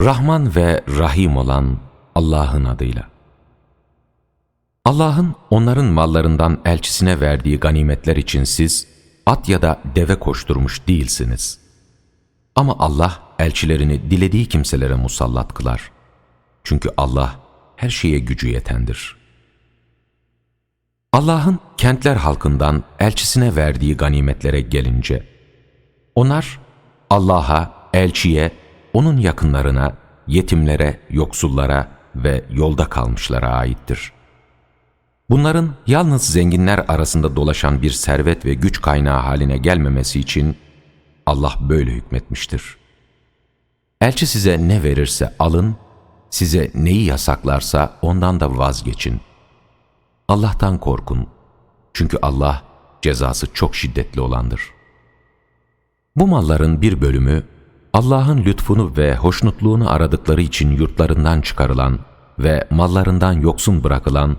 Rahman ve Rahim olan Allah'ın adıyla. Allah'ın onların mallarından elçisine verdiği ganimetler için siz at ya da deve koşturmuş değilsiniz. Ama Allah elçilerini dilediği kimselere musallat kılar. Çünkü Allah her şeye gücü yetendir. Allah'ın kentler halkından elçisine verdiği ganimetlere gelince, onlar Allah'a, elçiye, onun yakınlarına, yetimlere, yoksullara ve yolda kalmışlara aittir. Bunların yalnız zenginler arasında dolaşan bir servet ve güç kaynağı haline gelmemesi için Allah böyle hükmetmiştir. Elçi size ne verirse alın, size neyi yasaklarsa ondan da vazgeçin. Allah'tan korkun. Çünkü Allah cezası çok şiddetli olandır. Bu malların bir bölümü Allah'ın lütfunu ve hoşnutluğunu aradıkları için yurtlarından çıkarılan ve mallarından yoksun bırakılan,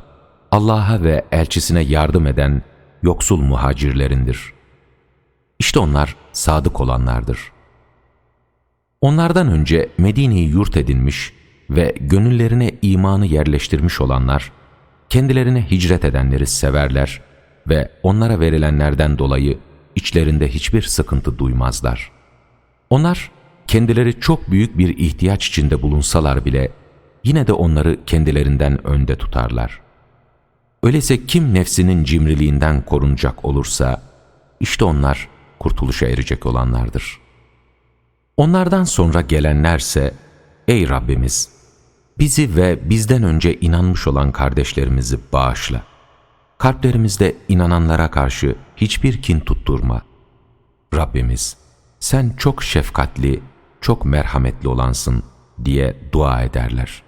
Allah'a ve elçisine yardım eden yoksul muhacirlerindir. İşte onlar sadık olanlardır. Onlardan önce Medine'yi yurt edinmiş ve gönüllerine imanı yerleştirmiş olanlar, kendilerine hicret edenleri severler ve onlara verilenlerden dolayı içlerinde hiçbir sıkıntı duymazlar. Onlar kendileri çok büyük bir ihtiyaç içinde bulunsalar bile yine de onları kendilerinden önde tutarlar. Öyleyse kim nefsinin cimriliğinden korunacak olursa işte onlar kurtuluşa erecek olanlardır. Onlardan sonra gelenlerse ey Rabbimiz bizi ve bizden önce inanmış olan kardeşlerimizi bağışla. Kalplerimizde inananlara karşı hiçbir kin tutturma. Rabbimiz sen çok şefkatli, çok merhametli olansın diye dua ederler.